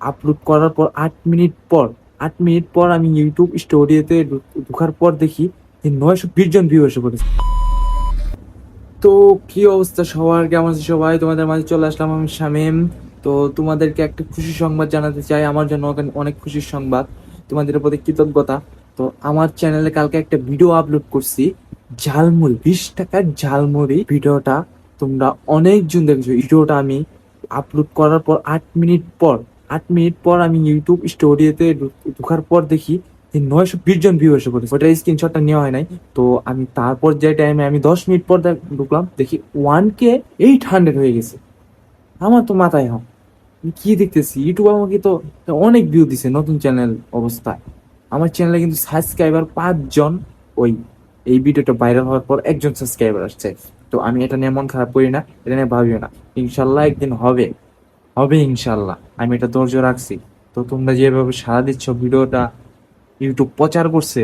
Upload করার পর আট মিনিট পর, আট মিনিট পর আমি ইউটিউব স্টোরিতে ঢোকার পর দেখি যে নয়শো বিশ জন ভিউ এসে পড়েছে। তো কি অবস্থা সবার? কেমন আছে সবাই? তোমাদের মাঝে চলে আসলাম আমি শামিম। তো তোমাদেরকে একটা খুশি সংবাদ জানাতে চাই। আমার জন্য অনেক- খুশির সংবাদ। তোমাদের প্রতি কৃতজ্ঞতা। তো আমার চ্যানেলে কালকে একটা ভিডিও আপলোড করছি। ঝালমুড়ি, বিশ টাকার ঝালমুড়ি ভিডিওটা তোমরা অনেকজন দেখেছ। ভিডিওটা আমি আপলোড করার পর আট মিনিট পর আট মিনিট পর আমি ইউটিউব স্টোরিতে ঢোকার পর দেখি যে নয়শো বিশ জন ভিউ এসে পড়েছে। ওটার স্ক্রিনশটটা নেওয়া হয় নাই। তো আমি তারপর যে টাইমে আমি দশ মিনিট পর ঢুকলাম, দেখি ওয়ান কে এইট হান্ড্রেড হয়ে গেছে। আমার তো মাথায় আমি কি দেখতেছি? ইউটিউব আমাকে তো অনেক ভিউ দিছে নতুন চ্যানেল অবস্থায় আমার চ্যানেলে কিন্তু সাবস্ক্রাইবার পাঁচজন। ওই, এই ভিডিওটা ভাইরাল হওয়ার পর একজন সাবস্ক্রাইবার আসছে। তো আমি এটা নিয়ে মন খারাপ করি না, এটা নিয়ে ভাবিও না। ইনশাল্লাহ একদিন হবে। হবে ইনশাল্লাহ আমি এটা ধৈর্য রাখছি। তো তোমরা যেভাবে সারা দিচ্ছ ভিডিওটা ইউটিউব প্রচার করছে,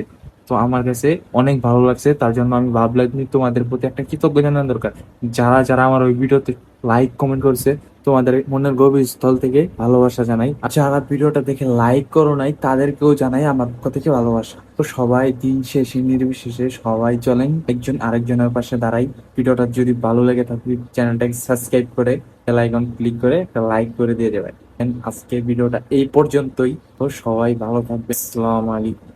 তো আমার কাছে অনেক ভালো লাগছে। তার জন্য আমি ভাবলাম তোমাদের প্রতি একটা কৃতজ্ঞ জানানো দরকার। যারা যারা আমার ওই ভিডিওতে লাইক কমেন্ট করছে তোমাদের মনের গভীর স্থল থেকে ভালোবাসা জানাই। আর যারা ভিডিওটা দেখে লাইক করো নাই, তাদেরকেও জানাই আমার পক্ষ থেকে ভালোবাসা। তো সবাই দিন শেষে, নির্বিশেষে সবাই চলেন, একজন আরেকজনের পাশে দাঁড়াই। ভিডিওটা যদি ভালো লেগে থাকে চ্যানেলটাকে সাবস্ক্রাইব করে বেল আইকন ক্লিক করে, একটা লাইক করে দিয়ে দেবেন। আজকে ভিডিওটা এই পর্যন্তই। তো সবাই ভালো থাকবে আসসালামু আলাইকুম।